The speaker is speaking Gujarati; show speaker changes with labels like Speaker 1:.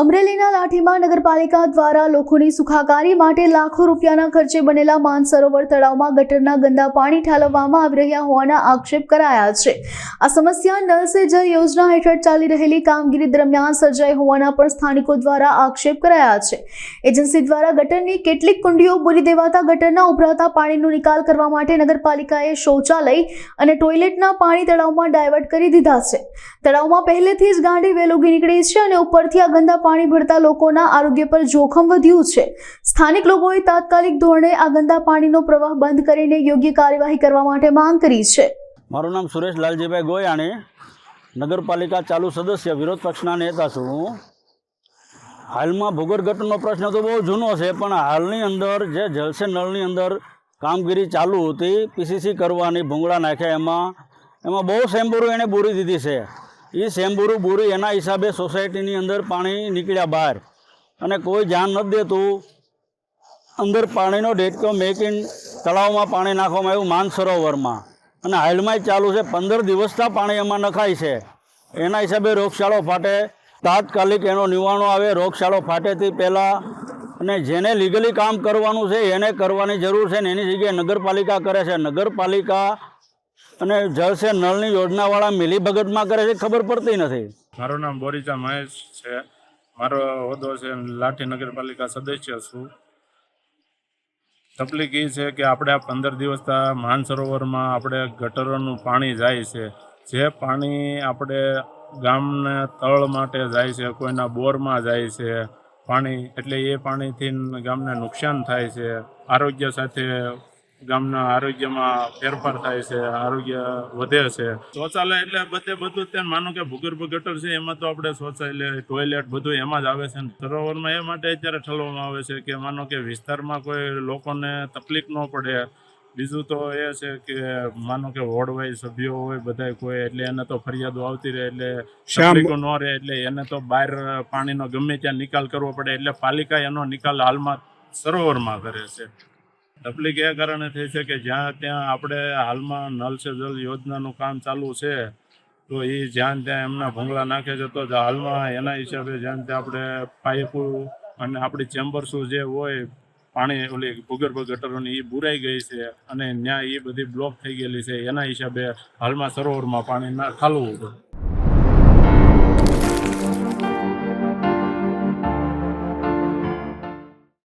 Speaker 1: અમરેલીના લાઠીમાં નગરપાલિકા દ્વારા લોકોની સુખાકારી માટે લાખો રૂપિયાના ખર્ચે બનેલા માનસરોવર તળાવમાં ગટરના ગંદા પાણી ઠાલવવામાં આવી રહ્યા હોવાના આક્ષેપ કરાયા છે. આ સમસ્યા નલ સે જલ યોજના હેઠળ ચાલી રહેલી કામગીરી દરમિયાન સર્જાઈ હોવાના પણ સ્થાનિકો દ્વારા આક્ષેપ કરાયા છે. એજન્સી દ્વારા ગટરની કેટલીક કુંડીઓ બોલી દેવાતા ગટરના ઉભરાતા પાણીનો નિકાલ કરવા માટે નગરપાલિકાએ શૌચાલય અને ટોયલેટના પાણી તળાવમાં ડાયવર્ટ કરી દીધા છે. તળાવમાં પહેલેથી જ ગાંડી વેલ ઉગી નીકળી છે અને ઉપરથી આ ગંદા પાણી ભરતા લોકોના આરોગ્ય પર જોખમ વધ્યું છે. સ્થાનિક લોકોએ તાત્કાલિક ધોરણે આ ગંદા પાણીનો પ્રવાહ બંધ કરીને યોગ્ય કાર્યવાહી કરવા માટે માંગ કરી છે.
Speaker 2: મારું નામ સુરેશ લાલજીભાઈ ગોયાણી, નગરપાલિકા ચાલુ સદસ્ય, વિરોધ પક્ષના નેતા છું હાલમાં ભૂગર્ભગટનો પ્રશ્ન તો બહુ જૂનો છે, પણ હાલની અંદર જે જલસે નળની અંદર કામગીરી ચાલુ હતી પીસીસી કરવાની ભૂંગળા નાખ્યા એમાં એમાં બહુ સેમ્બુરું એણે બોરી દીધી છે. એ સેમ્બુરું બોરી એના હિસાબે સોસાયટીની અંદર પાણી નીકળ્યા બહાર. અને કોઈ ધ્યાન નથી દેતું. અંદર પાણીનો ડેટકો મેકીન તળાવમાં પાણી નાખવામાં આવ્યું માનસરોવરમાં. અને હાલમાં જ ચાલુ છે, પંદર દિવસના પાણી એમાં નખાય છે. એના હિસાબે રોગશાળો ફાટે. તાત્કાલિક એનો નિવારણો આવે, રોગશાળો ફાટે તે પહેલાં. અને જેને લીગલી કામ કરવાનું છે, એને કરવાની જરૂર છે ને એની જગ્યાએ નગરપાલિકા કરે છે. નગરપાલિકા અને જળ છે, નળની યોજનાવાળા મિલીભગતમાં કરે છે, ખબર પડતી નથી.
Speaker 3: મારું નામ બોરીચા મહેશ છે. મારો હોદ્દો છે લાઠી નગરપાલિકા સદસ્ય છું. તકલીફ એ છે કે આપણે આ પંદર દિવસ માનસરોવરમાં આપણે ગટરોનું પાણી જાય છે. જે પાણી આપણે ગામને તળ માટે જાય છે, કોઈના બોરમાં જાય છે, પાણી, એટલે એ પાણીથી ગામને નુકસાન થાય છે. આરોગ્ય સાથે ગામના આરોગ્યમાં ફેરફાર થાય છે આરોગ્ય વધે છે. શૌચાલય એટલે બધે બધું ત્યાં માનો કે ભૂગર્ભ ગટર છે એમાં તો આપણે શૌચાલય ટોયલેટ બધું એમાં જ આવે છે. સરોવરમાં એ માટે અત્યારે ઠલવામાં આવે છે કે માનો કે વિસ્તારમાં કોઈ લોકોને તકલીફ ન પડે. બીજું તો એ છે કે માનો કે વોર્ડ વાઇઝ સભ્યો હોય બધાય કોઈ એટલે એને તો ફરિયાદો આવતી રહે એટલે તકલીફો ન રહે એટલે એને તો બહાર પાણીનો ગમે ત્યાં નિકાલ કરવો પડે એટલે પાલિકા એનો નિકાલ હાલમાં સરોવરમાં કરે છે. તકલીફ એ કારણે થઈ છે કે જ્યાં ત્યાં આપણે હાલમાં નલ સે જલ યોજનાનું કામ ચાલુ છે, તો એ જ્યાં ત્યાં એમના ભંગલા નાખે છે, તો હાલમાં એના હિસાબે જ્યાં ત્યાં આપણે પાઇપો અને આપણી ચેમ્બર્સો જે હોય, પાણી ઓલી ભૂગર્ભ ગટરોની, એ બુરાઈ ગઈ છે અને ત્યાં એ બધી બ્લોક થઈ ગયેલી છે, એના હિસાબે હાલમાં સરોવરમાં પાણી ના પડે